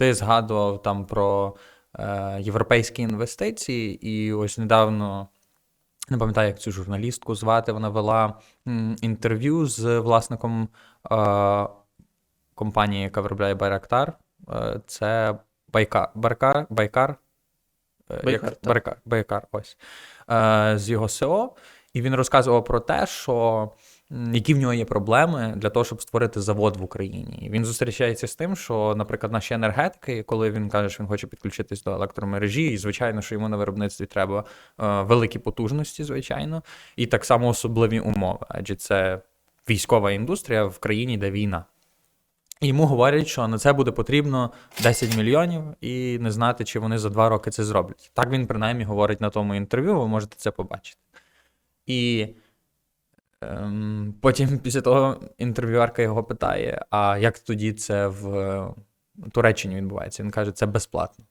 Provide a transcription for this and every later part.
Ти згадував там про е, європейські інвестиції, і ось недавно. Не пам'ятаю, як цю журналістку звати. Вона вела інтерв'ю з власником е, компанії, яка виробляє Байрактар. Е, це Байкар. Баркар, Байкар. Е, Байкар, як- Байкар, Байкар, ось. Е, з його СО. І він розказував про те, що які в нього є проблеми для того, щоб створити завод в Україні. І він зустрічається з тим, що, наприклад, наші енергетики, коли він каже, що він хоче підключитись до електромережі, і звичайно, що йому на виробництві треба е, великі потужності, звичайно, і так само особливі умови, адже це військова індустрія в країні, де війна. І йому говорять, що на це буде потрібно 10 мільйонів і не знати, чи вони за два роки це зроблять. Так він принаймні говорить на тому інтерв'ю, ви можете це побачити. І ем, потім після того інтерв'юарка його питає: а як тоді це в Туреччині відбувається? Він каже, це безплатно.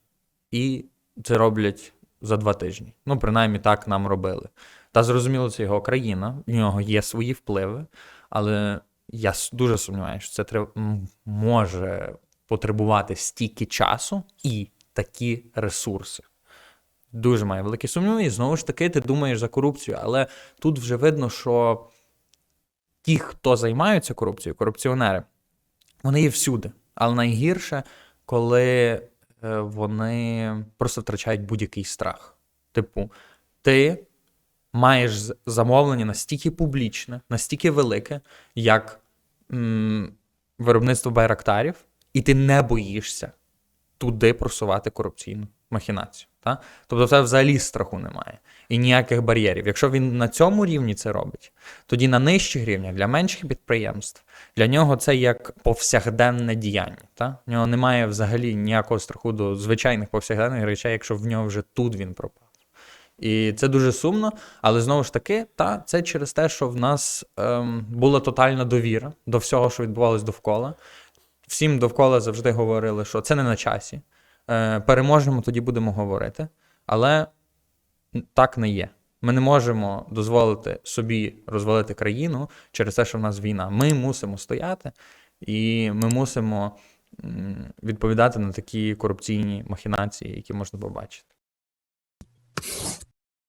І це роблять за два тижні. Ну, принаймні, так нам робили. Та зрозуміло, це його країна, в нього є свої впливи, але я дуже сумніваюся, що це треб- може потребувати стільки часу і такі ресурси. Дуже має великі сумніви, і знову ж таки, ти думаєш за корупцію, але тут вже видно, що ті, хто займаються корупцією, корупціонери, вони є всюди. Але найгірше, коли е, вони просто втрачають будь-який страх. Типу, ти маєш замовлення настільки публічне, настільки велике, як м, виробництво байрактарів, і ти не боїшся туди просувати корупційну махінацію. Та? Тобто, тебе взагалі страху немає і ніяких бар'єрів. Якщо він на цьому рівні це робить, тоді на нижчих рівнях для менших підприємств для нього це як повсякденне діяння. Та? В нього немає взагалі ніякого страху до звичайних повсякденних речей, якщо в нього вже тут він пропав. І це дуже сумно, але знову ж таки, та, це через те, що в нас ем, була тотальна довіра до всього, що відбувалось довкола. Всім довкола завжди говорили, що це не на часі. Е, переможемо, тоді будемо говорити. Але так не є. Ми не можемо дозволити собі розвалити країну через те, що в нас війна. Ми мусимо стояти, і ми мусимо відповідати на такі корупційні махінації, які можна побачити.